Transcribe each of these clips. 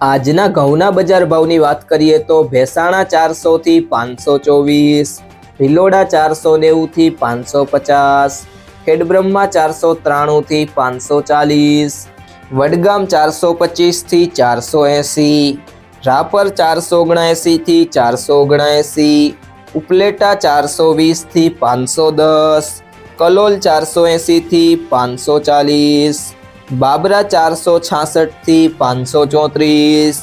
આજના ઘઉંના બજાર ભાવની વાત કરીએ તો ભેસાણા ચારસોથી પાંચસો ચોવીસ, ભિલોડા ચારસો નેવુંથી પાંચસો પચાસ, ખેડબ્રહ્મા ચારસો ત્રાણુંથી પાંચસો ચાલીસ, વડગામ ચારસો પચીસથી ચારસો એંસી, રાપર ચારસો ઓગણએંસીથી ચારસો ઓગણએંસી, ઉપલેટા ચારસો વીસથી પાંચસો દસ, કલોલ ચારસો એંસીથી પાંચસો ચાલીસ બાબરા ચારસો છાસઠથી પાંચસો ચોત્રીસ,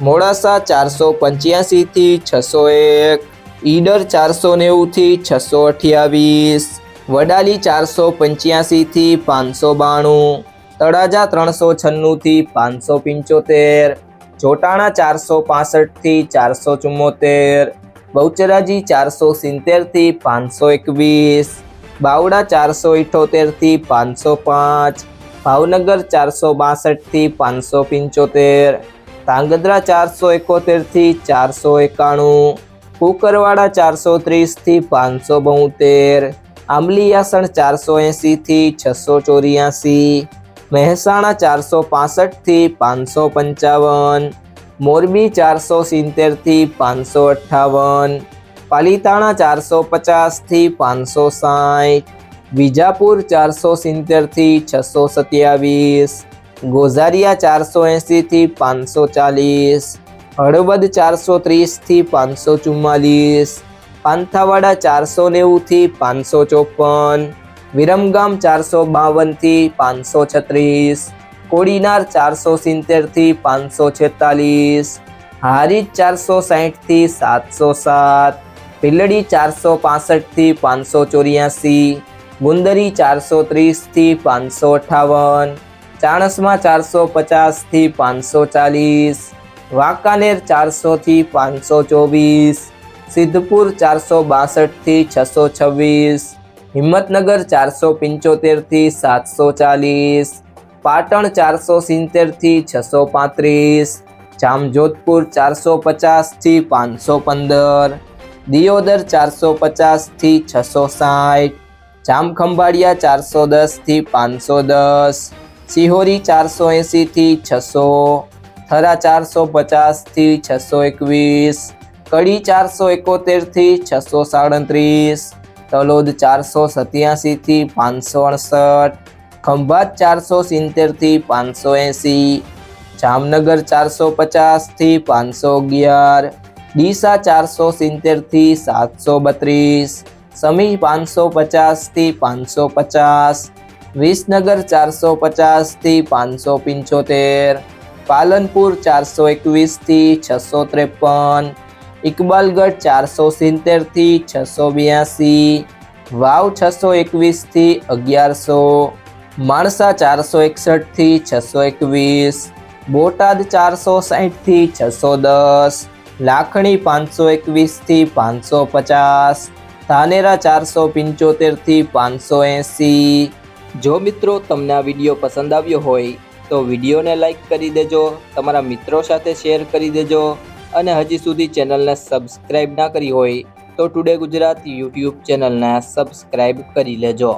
મોડાસા ચારસો પંચ્યાસીથી છસો એક, ઈડર ચારસો નેવુંથી છસો અઠ્યાવીસ, વડાલી ચારસો પંચ્યાસીથી પાંચસો બાણું, તળાજા ત્રણસો છન્નુંથી પાંચસો પંચોતેર, જોટાણા ચારસો પાસઠથી ચારસો ચુમ્મોતેર, બહુચરાજી ચારસો સિત્તેરથી પાંચસો એકવીસ, બાવડા ચારસો ઇઠોતેરથી પાંચસો પાંચ ભાવનગર ચારસો બાસઠથી પાંચસો પંચોતેર, ધાંગધ્રા ચારસો એકોતેરથી ચારસો એકાણું, કુકરવાડા ચારસો ત્રીસથી પાંચસો બોતેર આંબલીયાસણ ચારસો એંસીથી છસો ચોર્યાસી, મહેસાણા ચારસો પાસઠથી પાંચસો પંચાવન, મોરબી ચારસો સિત્તેરથી પાંચસો અઠ્ઠાવન, પાલીતાણા ચારસો પચાસથી પાંચસો સાઠ વિજાપુર ચારસો સિત્તેરથી છસો સત્યાવીસ, ગોઝારિયા ચારસો એંસીથી પાંચસો ચાલીસ, હળવદ ચારસો ત્રીસથી પાંચસો ચુમ્માલીસ, પાંથાવાડા ચારસો નેવુંથી પાંચસો ચોપન, વિરમગામ ચારસો બાવનથી પાંચસો છત્રીસ, કોડીનાર ચારસો સિત્તેરથી પાંચસો છેતાલીસ, હારીજ ચારસો સાહીઠથી સાતસો સાત ભીલડી ચારસો પાસઠથી પાંચસો ચોર્યાસી ગુંદરી ચારસો ત્રીસથી પાંચસો અઠાવન, ચાણસમાં ચારસો પચાસથી પાંચસો ચાલીસ, વાંકાનેર ચારસોથી પાંચસો ચોવીસ, સિદ્ધપુર ચારસો બાસઠથી છસો છવ્વીસ, હિંમતનગર ચારસો પંચોતેરથી સાતસો ચાલીસ, પાટણ ચારસો સિત્તેરથી છસો પાંત્રીસ, જામજોધપુર ચારસો પચાસથી પાંચસો પંદર, દિયોદર ચારસો પચાસથી છસો સાઠ જામખંભાળિયા ચારસો દસથી પાંચસો દસ, સિહોરી ચારસો એંસીથી છસો, થરા ચારસો પચાસથી છસો એકવીસ, કડી ચારસો એકોતેરથી છસો સાડત્રીસ, તલોદ ચારસો સત્યાસીથી પાંચસો અડસઠ, ખંભાત ચારસો સિત્તેરથી પાંચસો એંસી, જામનગર ચારસો પચાસથી પાંચસો અગિયાર, ડીસા ચારસો સિત્તેરથી સાતસો બત્રીસ સમી પાંચસો પચાસથી પાંચસો પચાસ, વિસનગર ચારસો પચાસથી પાંચસો પંચોતેર, પાલનપુર ચારસો એકવીસથી છસો ત્રેપન, ઇકબાલગઢ ચારસો સિત્તેરથી છસો બ્યાસી, વાવ છસો એકવીસથી અગિયારસો, માણસા ચારસો એકસઠથી છસો એકવીસ, બોટાદ ચારસો સાહીઠથી છસો દસ, લાખણી પાંચસો એકવીસથી પાંચસો પચાસ ધાનેરા ચારસો પંચોતેરથી પાંચસો એંસી. જો મિત્રો તમને આ વીડિયો પસંદ આવ્યો હોય, તો વિડીયોને લાઈક કરી દેજો, તમારા મિત્રો સાથે શેર કરી દેજો, અને હજી સુધી ચેનલને સબસ્ક્રાઈબ ના કરી હોય, તો ટુડે ગુજરાત યુટ્યુબ ચેનલને સબસ્ક્રાઈબ કરી લેજો.